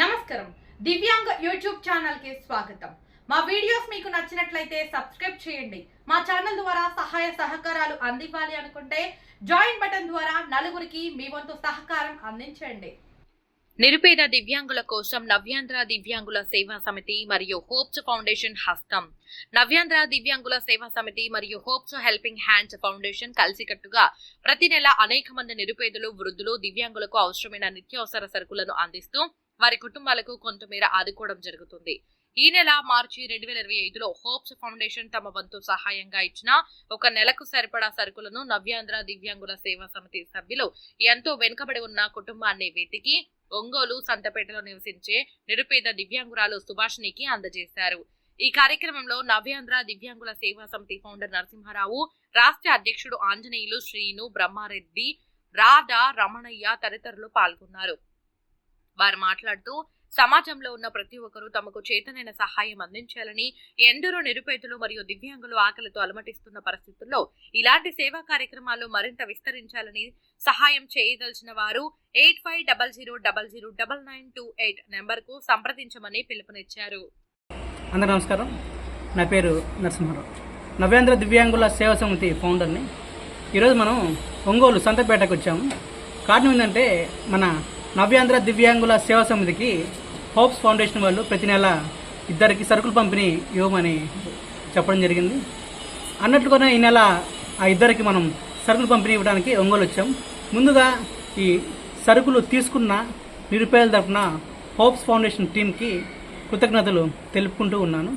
నమస్కారం. దివ్యాంగ యూట్యూబ్ ఛానల్కి స్వాగతం. మా వీడియోస్ మీకు నచ్చినట్లయితే సబ్స్క్రైబ్ చేయండి. మా ఛానల్ ద్వారా సహాయ సహకారాలు అందివ్వాలి అనుకుంటే జాయిన్ బటన్ ద్వారా నలుగురికి మీ వంతు సహకారం అందించండి. నిరుపేద దివ్యాంగుల కోసం నవ్యాంధ్ర దివ్యాంగుల సేవా సమితి మరియు హోప్స్ ఫౌండేషన్ హస్తం. నవ్యాంధ్ర దివ్యాంగుల సేవా సమితి మరియు హోప్స్ హెల్పింగ్ హ్యాండ్స్ ఫౌండేషన్ కలిసికట్టుగా ప్రతి నెల అనేక మంది నిరుపేదలు వృద్ధులు దివ్యాంగులకు అవసరమైన నిత్యావసర సరుకులను అందిస్తూ వారి కుటుంబాలకు కొంతమేర ఆదుకోవడం జరుగుతుంది. ఈ నెల మార్చి రెండు వేల ఇరవై ఐదులో హోప్స్ ఫౌండేషన్ తమ వంతు సహాయంగా ఇచ్చిన ఒక నెలకు సరిపడా సరుకులను నవ్యాంధ్ర దివ్యాంగుల సేవా సమితి సభ్యులు ఎంతో వెనుకబడి ఉన్న కుటుంబాన్ని వెతికి ఒంగోలు సంతపేటలో నివసించే నిరుపేద దివ్యాంగురాలు సుభాషిణికి అందజేశారు. ఈ కార్యక్రమంలో నవ్యాంధ్ర దివ్యాంగుల సేవా సమితి ఫౌండర్ నరసింహారావు రాష్ట్ర అధ్యక్షుడు ఆంజనేయులు శ్రీను బ్రహ్మారెడ్డి రాధా రమణయ్య తదితరులు పాల్గొన్నారు. వారు మాట్లాడుతూ సమాజంలో ఉన్న ప్రతి ఒక్కరూ తమకు చేతనైన సహాయం అందించాలని ఎందరో నిరుపేదలు మరియు దివ్యాంగులు ఆకలితో అలమటిస్తున్న పరిస్థితుల్లో ఇలాంటి సేవా కార్యక్రమాలు మరింత విస్తరించాలని సహాయం చేయదలిచిన వారు eight five double zero double zero double nine two eight నెంబర్కు సంప్రదించమని పిలుపునిచ్చారు. అందరూ నమస్కారం. నా పేరు నరసింహారావు. నవ్యాంధ్ర దివ్యాంగుల సేవా సమితి ఫౌండర్ని ఈరోజు మనం ఒంగోలు సంతపేటకు వచ్చాము. కారణం ఏంటంటే మన నవ్యాంధ్ర దివ్యాంగుల సేవా సమితికి హోప్స్ ఫౌండేషన్ వాళ్ళు ప్రతి నెల ఇద్దరికి సరుకులు పంపిణీ ఇవ్వమని చెప్పడం జరిగింది. అన్నట్లుగానే ఈ నెల ఆ ఇద్దరికి మనం సరుకులు పంపిణీ ఇవ్వడానికి ఒంగోలు వచ్చాం. ముందుగా ఈ సరుకులు తీసుకున్న నిరుపేదల తరఫున హోప్స్ ఫౌండేషన్ టీంకి కృతజ్ఞతలు తెలుపుకుంటూ ఉన్నాను.